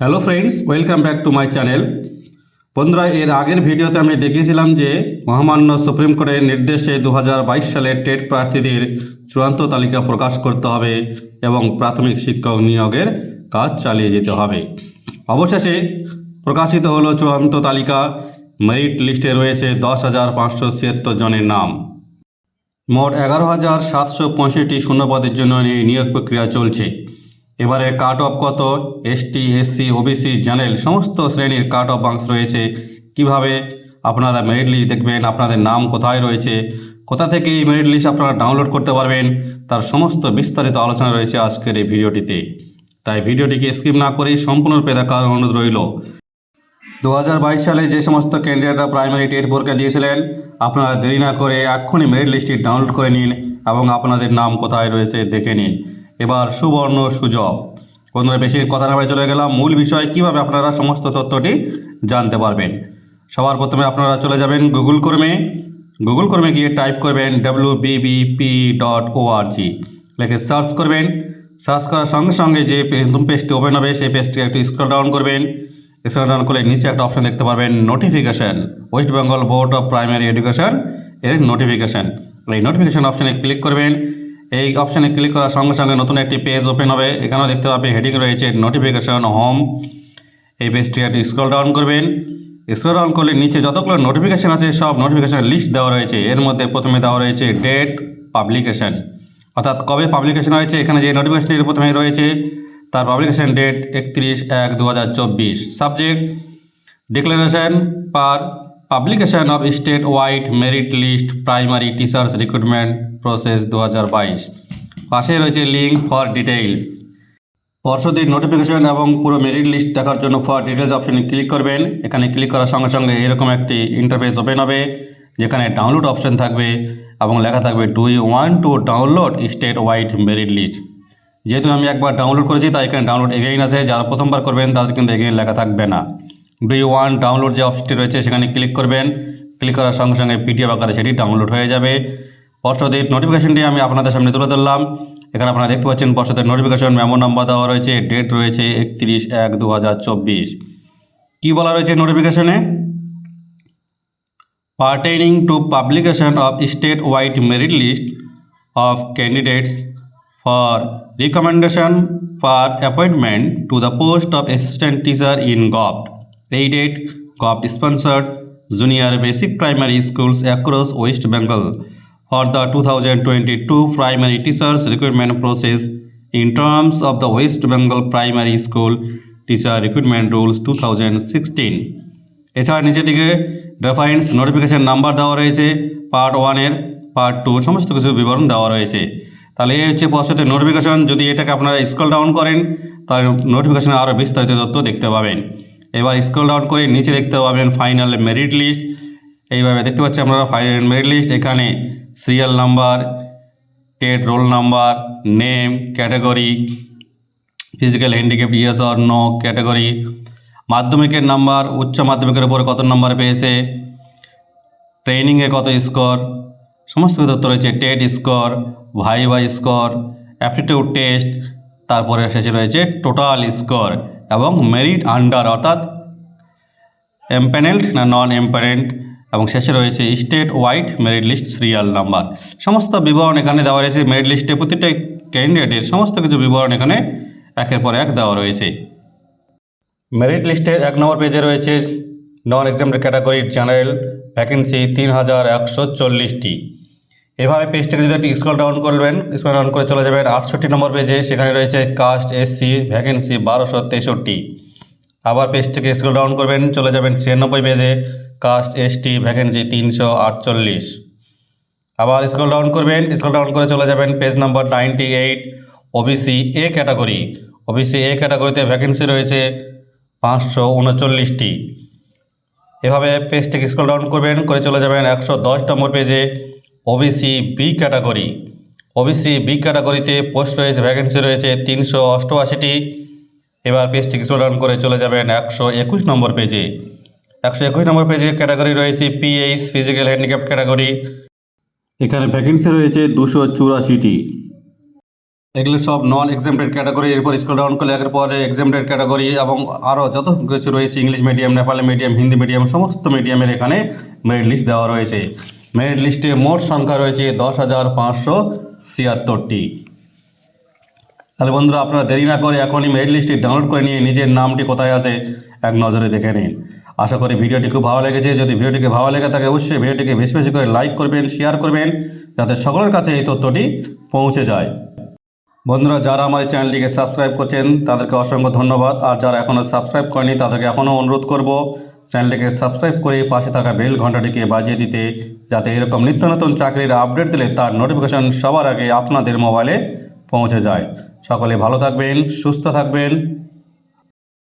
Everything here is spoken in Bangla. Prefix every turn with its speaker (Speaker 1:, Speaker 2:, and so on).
Speaker 1: Hello friends welcome back to my channel বন্ধুরা, এর আগের ভিডিওতে আমি দেখিয়েছিলাম যে মহামান্য সুপ্রিম কোর্টের নির্দেশে দু সালের টেট প্রার্থীদের চূড়ান্ত তালিকা প্রকাশ করতে হবে এবং প্রাথমিক শিক্ষক নিয়োগের কাজ চালিয়ে যেতে হবে। অবশেষে প্রকাশিত হলো চূড়ান্ত তালিকা। মেরিট লিস্টে রয়েছে দশ হাজার পাঁচশো ছিয়াত্তর জনের নাম। মোট এগারো হাজার সাতশো পঁয়ষট্টি শূন্যপদের জন্য নিয়োগ প্রক্রিয়া চলছে। এবারে কাট অফ কত? S T S C O B C general সমস্ত শ্রেণির কাট অফ বাংশ রয়েছে। কীভাবে? আপনারা মেরিট লিস্ট দেখবেন, আপনাদের নাম কোথায় রয়েছে, কোথা থেকে এই মেরিট লিস্ট আপনারা ডাউনলোড করতে পারবেন, তার সমস্ত বিস্তারিত আলোচনা রয়েছে আজকের এই ভিডিওটিতে। তাই ভিডিওটিকে স্কিপ না করেই সম্পূর্ণরূপে দেখার অনুরোধ রইল? দু হাজার বাইশ সালে যে সমস্ত ক্যান্ডিডেটরা প্রাইমারি টেট পরীক্ষা দিয়েছিলেন, আপনারা দেরি না করে এক্ষুনি মেরিট লিস্টটি ডাউনলোড করে নিন এবং আপনাদের নাম কোথায় রয়েছে দেখে নিন। এবার সুবর্ণ সুযোগ। বন্ধুরা, বেশি কথা না চলে গেলাম। মূল বিষয়, কীভাবে আপনারা সমস্ত তথ্যটি জানতে পারবেন? সবার প্রথমে আপনারা চলে যাবেন গুগল কর্মে গুগল কর্মে গিয়ে টাইপ করবেন W B B P dot O R G লিখে সার্চ করবেন। সার্চ করার সঙ্গে সঙ্গে যে নতুন পেজটি ওপেন হবে, সেই পেজটি একটু স্ক্রল ডাউন করবেন। স্ক্রল ডাউন করলে নিচে একটা অপশন দেখতে পারবেন notification West Bengal board of primary education এর নোটিফিকেশন এই নোটিফিকেশান অপশানে ক্লিক করবেন। এই অপশানে ক্লিক করার সঙ্গে সঙ্গে নতুন একটি পেজ ওপেন হবে। এখানেও দেখতে পাবেন হেডিং রয়েছে নোটিফিকেশন হোম এই পেজটি আপনি স্ক্রল ডাউন করবেন। স্ক্রল ডাউন করলে নিচে যতগুলো নোটিফিকেশন আছে, সব নোটিফিকেশন লিস্ট দেওয়া রয়েছে। এর মধ্যে প্রথমে দেওয়া রয়েছে ডেট পাবলিকেশান অর্থাৎ কবে পাবলিকেশান হয়েছে, এখানে যে নোটিফিকেশনটি প্রথমে রয়েছে, তার পাবলিকেশান ডেট একত্রিশ এক দু subject declaration per publication of state wide merit list primary teachers recruitment process দু হাজার বাইশ। পাশে রয়েছে লিঙ্ক ফর ডিটেইলস পর্ষদের নোটিফিকেশন এবং পুরো মেরিট লিস্ট দেখার জন্য ফর ডিটেলস অপশনে ক্লিক করবেন। এখানে ক্লিক করার সঙ্গে সঙ্গে এরকম একটি ইন্টারফেস ওপেন হবে, যেখানে ডাউনলোড অপশন থাকবে এবং লেখা থাকবে do you one two download state wide merit list যেহেতু আমি একবার ডাউনলোড করেছি, তাই এখানে ডাউনলোড এগেইন আছে। যারা প্রথমবার করবেন, তাদের কিন্তু এগেইন লেখা থাকবে না। ডু ওয়ান ডাউনলোড যে অপশনটি রয়েছে, সেখানে ক্লিক করবেন। ক্লিক করার সঙ্গে সঙ্গে পিডিএফ আকারে সেটি ডাউনলোড হয়ে যাবে। পর্ষদের নোটিফিকেশনটি আমি আপনাদের সামনে তুলে ধরলাম। এখানে আপনারা দেখতে পাচ্ছেন পর্ষদের নোটিফিকেশন মেমো নাম্বার দেওয়া রয়েছে ডেট রয়েছে একত্রিশ এক দু হাজার চব্বিশ। কি বলা রয়েছে নোটিফিকেশনে pertaining to publication of state wide merit list of candidates for recommendation for appointment to the post of assistant teacher in govt এই date govt sponsored junior basic primary schools across West Bengal for the 2022 primary teachers recruitment process in terms of the West Bengal Primary School Teacher Recruitment Rules 2016. এছাড়া নিচের দিকে রেফারেন্স নোটিফিকেশন নাম্বার দেওয়া রয়েছে পার্ট ওয়ানের পার্ট টু সমস্ত কিছু বিবরণ দেওয়া রয়েছে তাহলে এই হচ্ছে পশ্চাতের নোটিফিকেশন যদি এটাকে আপনারা স্ক্রল ডাউন করেন, তাহলে নোটিফিকেশনে আরও বিস্তারিত তথ্য দেখতে পাবেন এবার স্ক্রল ডাউন করে নিচে দেখতে পাবেন ফাইনাল মেরিট লিস্ট এইভাবে দেখতে পাচ্ছি আপনারা ফাইনাল মেরিট লিস্ট এখানে serial number, TET roll number, name, category, physical handicap yes or no category. মাধ্যমিকের নাম্বার, উচ্চ মাধ্যমিকের উপরে কত নাম্বার পেয়েছে? ট্রেনিংয়ে কত স্কোর? সমস্ত কিছু তথ্য রয়েছে TET score viva score, aptitude test, তারপরে শেষে রয়েছে টোটাল স্কোর এবং মেরিট আন্ডার, অর্থাৎ এমপ্যানেলড না নন এমপ্যানেলড এবং শেষে রয়েছে state wide merit list serial number সমস্ত বিবরণ এখানে দেওয়া রয়েছে। মেরিট লিস্টে প্রতিটা ক্যান্ডিডেটের সমস্ত কিছু বিবরণ এখানে একের পর এক দেওয়া রয়েছে। মেরিট লিস্টের এক নম্বর পেজে রয়েছে নন এক্সামের ক্যাটাগরি জেনারেল ভ্যাকেন্সি তিন হাজার একশো চল্লিশটি। এভাবে পেজটিকে যদি একটু ডাউন করবেন স্ক্রল ডাউন করে চলে যাবেন। আটষট্টি নম্বর পেজে সেখানে রয়েছে কাস্ট এসসি ভ্যাকেন্সি বারোশো তেষট্টি। আবার পেজটিকে স্ক্রল ডাউন করবেন, চলে যাবেন ছিয়ানব্বই পেজে কাস্ট এসটি ভ্যাকেন্সি তিনশো আটচল্লিশ। আবার স্ক্রল ডাউন করবেন স্ক্রল ডাউন করে চলে যাবেন page number ninety eight O B C A category O B C A ক্যাটাগরিতে ভ্যাকেন্সি রয়েছে পাঁচশো উনচল্লিশটি। এভাবে পেজটিকে স্ক্রল ডাউন করবেন, করে চলে যাবেন একশো দশ নম্বর পেজে O B C B category O B C B ক্যাটাগরিতে পোস্ট রয়েছে ভ্যাকেন্সি রয়েছে তিনশো অষ্টআশিটি। এবার পেজটিকে স্ক্রল ডাউন করে চলে যাবেন একশো একুশ নম্বর পেজে একশো একুশ নম্বর পেজে ক্যাটাগরি রয়েছে P H physical handicap category এখানে ভ্যাকেন্সি রয়েছে দুশো চুরাশিটি। এগুলো সব নন এক্সামটেড ক্যাটাগরি এরপর স্কুল ডাউন করলে একের পরে এক্সামটেড ক্যাটাগরি এবং আরও যত কিছু রয়েছে English medium Nepali medium Hindi medium সমস্ত মিডিয়ামের এখানে মেরিট লিস্ট দেওয়া রয়েছে। মেরিট লিস্টে মোট সংখ্যা রয়েছে দশ হাজার পাঁচশো ছিয়াত্তরটি। তাহলে বন্ধুরা, আপনারা দেরি না করে এখনই মেরিট লিস্টটি ডাউনলোড করে নিয়ে নিজের নামটি কোথায় আছে এক নজরে দেখে নিন। আশা করি ভিডিওটি খুব ভালো লেগেছে। যদি ভিডিওটিকে ভালো লেগে থাকে, অবশ্যই ভিডিওটিকে বেশি বেশি করে লাইক করবেন, শেয়ার করবেন, যাতে সকলের কাছে এই তথ্যটি পৌঁছে যায়। বন্ধুরা, যারা আমার এই চ্যানেলটিকে সাবস্ক্রাইব করছেন, তাদেরকে অসংখ্য ধন্যবাদ। আর যারা এখনও সাবস্ক্রাইব করেনি, তাদেরকে এখনও অনুরোধ করব, চ্যানেলটিকে সাবস্ক্রাইব করে পাশে থাকা বেল ঘন্টাটিকে বাজিয়ে দিতে, যাতে এরকম নিত্য নতুন চাকরির আপডেট দিলে তার নোটিফিকেশন সবার আগে আপনাদের মোবাইলে পৌঁছে যায়। সকলে ভালো থাকবেন, সুস্থ থাকবেন।